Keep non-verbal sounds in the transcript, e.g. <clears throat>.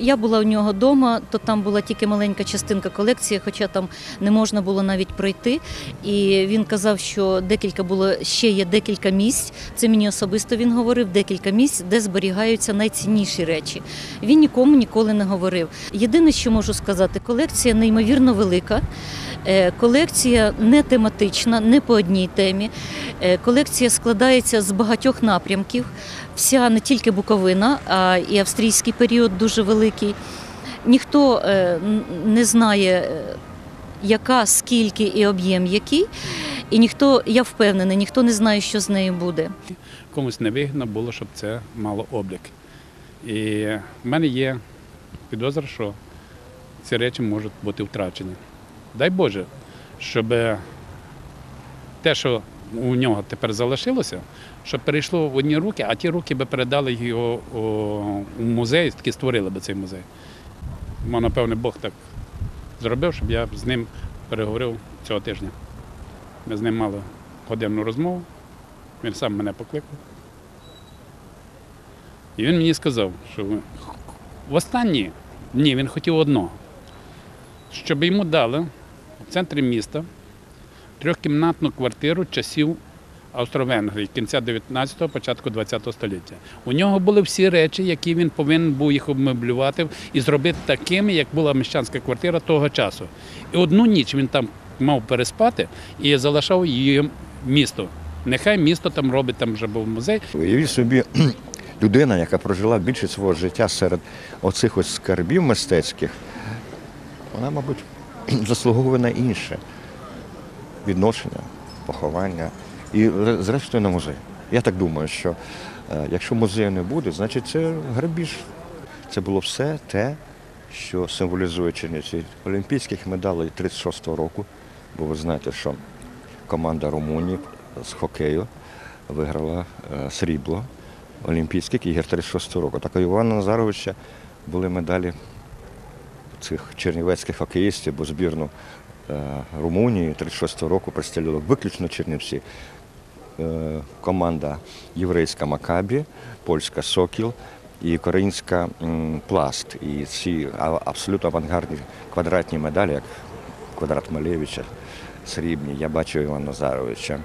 Я була у нього вдома, то там була тільки маленька частинка колекції, хоча там не можна було навіть пройти. І він казав, що декілька було ще є декілька місць. Це мені особисто він говорив, декілька місць, де зберігаються найцінніші речі. Він нікому ніколи не говорив. Єдине, що можу сказати, колекція неймовірно велика. Е, Колекція не тематична, не по одній темі. Е, Колекція складається з багатьох напрямків. Вся не тільки Буковина, а і австрійський період дуже великий. Ніхто е, не знає, е, яка, скільки і об'єм який. І ніхто, я впевнена, ніхто не знає, що з нею буде. комусь невигідно було, щоб це мало облік. І в мене є підозра, що ці речі можуть бути втрачені. Дай Боже, щоб те, що у нього тепер залишилося, щоб перейшло в одні руки, а ті руки би передали його у музей, таки створили би цей музей. Мо, напевне, Бог так зробив, щоб я з ним переговорив цього тижня. Ми з ним мали годинну розмову. Він сам мене покликав. І він мені сказав, що в останні дні він хотів одного, щоб йому дали в центрі міста трьохкімнатну квартиру часів Австро-Венгрії, кінця 19-го, початку 20-го століття. У нього були всі речі, які він повинен був їх обмеблювати і зробити такими, як була міщанська квартира того часу. І одну ніч він там мав переспати і залишав її місто. Нехай місто там робить, там вже був музей. Уявіть собі, <clears throat> людина, яка прожила більшість свого життя серед оцих ось скарбів мистецьких, вона, мабуть, <clears throat> заслуговує на інше відношення, поховання і, зрештою, на музей. Я так думаю, що е, якщо музею не буде, значить це грабіж. Це було все те, що символізує Чернівці. Олімпійських медалей 36-го року, бо ви знаєте, що команда Румунії з хокею виграла е, срібло Олімпійських ігор 36-го року. Так у Івана Назаровича були медалі цих чернівецьких хокеїстів, бо збірну Румунії 36-го року представляли виключно Чернівці. Е, Команда єврейська Макабі, польська Сокіл і українська Пласт. І ці абсолютно авангардні квадратні медалі, як квадрат Малевича, срібні, я бачив Івана Назаровича.